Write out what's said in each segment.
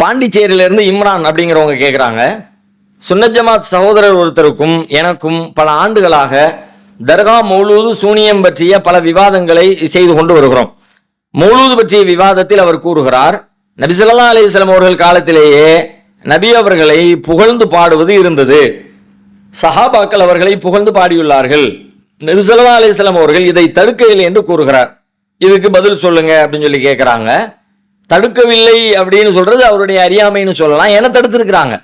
பாண்டிச்சேரியிலேருந்து இம்ரான் அப்படிங்கிறவங்க கேட்குறாங்க சுன்னஜமாத் சகோதரர் ஒருத்தருக்கும் எனக்கும் பல ஆண்டுகளாக தர்கா மௌலூது சூனியம் பற்றிய பல விவாதங்களை செய்து கொண்டு வருகிறோம். மௌலூது பற்றிய விவாதத்தில் அவர் கூறுகிறார் நபிசல்லா அலிஸ்லாம் அவர்கள் காலத்திலேயே நபி அவர்களை புகழ்ந்து பாடுவது இருந்தது. சஹாபாக்கள் அவர்களை புகழ்ந்து பாடியுள்ளார்கள். நபிசல்லா அலிஸ்லாம் அவர்கள் இதை தடுக்கவில்லை என்று கூறுகிறார். இதுக்கு பதில் சொல்லுங்க அப்படின்னு சொல்லி கேட்குறாங்க தடுக்கவில்லை அப்படின்னு சொல்றது அவருடைய அறியாமைன்னு சொல்லலாம். ஏன்னா தடுத்திருக்கிறாங்க.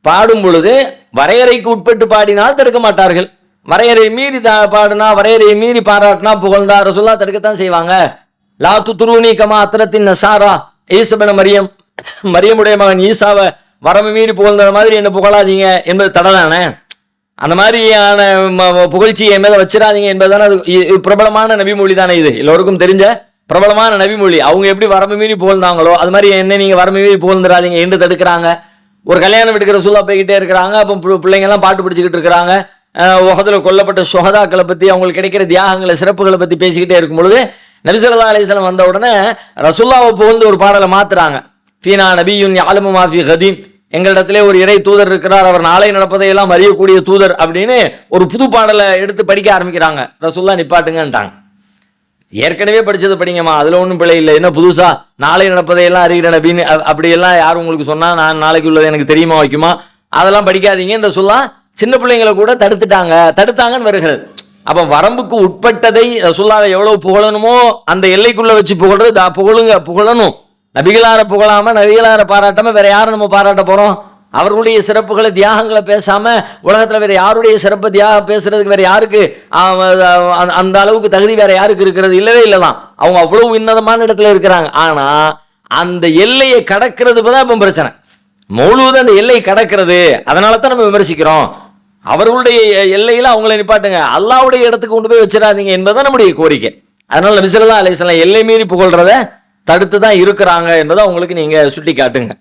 பாடும் பொழுது வரையறைக்கு உட்பட்டு பாடினால் தடுக்க மாட்டார்கள். வரையறை மீறி தா பாடினா வரையறையை மீறி பாராட்டினா புகழ்ந்தா ரசுல்லா தடுக்கத்தான் செய்வாங்க. லா துருணி கமா அத்தனத்தின் நசாரா. ஈசபன மரியம். மரியமுடைய மகன் ஈசாவை வரம்பு மீறி புகழ்ந்த மாதிரி என்ன புகழாதீங்க என்பது தடதானே? அந்த மாதிரியான புகழ்ச்சியை என் மேலே வச்சிடாதீங்க என்பதுதானே அது. பிரபலமான நபிமொழி தானே இது. எல்லோருக்கும் தெரிஞ்ச பிரபலமான நபிமொழி. அவங்க எப்படி வரம்பு மீறி புகழ்ந்தாங்களோ அது மாதிரி என்ன நீங்கள் வரம்பு மீறி புகழ்ந்துடாதீங்க என்று தடுக்கிறாங்க. ஒரு கல்யாணம் எடுக்கிற சூழலா போய்கிட்டே இருக்கிறாங்க. அப்போ பு- பாட்டு பிடிச்சிக்கிட்டு இருக்கிறாங்க. உகத்தில் கொல்லப்பட்ட சுகதாக்களை பற்றி அவங்களுக்கு கிடைக்கிற தியாகங்களை சிறப்புகளை பற்றி பேசிக்கிட்டே இருக்கும் பொழுது நபிசல்லா அலிஸ்லாம் வந்த உடனே ரசுல்லாவை புகழ்ந்து ஒரு பாடலை மாத்துறாங்க. ஃபீனா நபியுன் யாலுமு மாஃபி கதீம். எங்களிடத்திலே ஒரு இறை தூதர் இருக்கிறார். அவர் நாளை நடப்பதையெல்லாம் அறியக்கூடிய தூதர் அப்படின்னு ஒரு புது பாடலை எடுத்து படிக்க ஆரம்பிக்கிறாங்க. ரசுல்லா நிப்பாட்டுங்கன்ட்டாங்க. ஏற்கனவே படித்தது படிங்கம்மா. அதில் ஒன்றும் பிழை இல்லை. என்ன புதுசாக நாளை நடப்பதையெல்லாம் அறிகிற நபின்னு அப்படியெல்லாம் யாரும் உங்களுக்கு சொன்னால் நான் நாளைக்கு உள்ளது எனக்கு தெரியுமா வைக்குமா? அதெல்லாம் படிக்காதீங்க. இந்த சொல்லா சின்ன பிள்ளைங்களை கூட தடுத்துட்டாங்க. தடுத்தாங்கன்னு வருகிறது. அப்போ வரம்புக்கு உட்பட்டதை ரசுல்லாவை எவ்வளோ புகழணுமோ அந்த எல்லைக்குள்ளே வச்சு புகழ்றது புகழுங்க புகழணும். நபிகளார புகழாம நபிகளார பாராட்டாம வேற யாரை நம்ம பாராட்ட போகிறோம் அவர்களுடைய சிறப்புகளை தியாகங்களை பேசாம உலகத்தில் வேற யாருடைய சிறப்பு தியாகம் பேசுறதுக்கு வேற யாருக்கு அந்த அளவுக்கு தகுதி வேற யாருக்கு இருக்கிறது இல்லவே இல்லைதான். அவங்க அவ்வளவு உன்னதமான இடத்துல இருக்கிறாங்க. ஆனா அந்த எல்லையை கடக்கிறது தான் இப்ப பிரச்சனை. மௌலூது அந்த எல்லை கடக்கிறது. அதனால தான் நம்ம விமர்சிக்கிறோம். அவர்களுடைய எல்லையில அவங்கள நிப்பாட்டுங்க. அல்லாவுடைய இடத்துக்கு கொண்டு போய் வச்சிடாதீங்க என்பதுதான் நம்முடைய கோரிக்கை. அதனால மிசிலா அலைசலாம் எல்லை மீறி புகழ்றத தடுத்து தான் இருக்கிறாங்க என்பதை அவங்களுக்கு நீங்க சுட்டி காட்டுங்க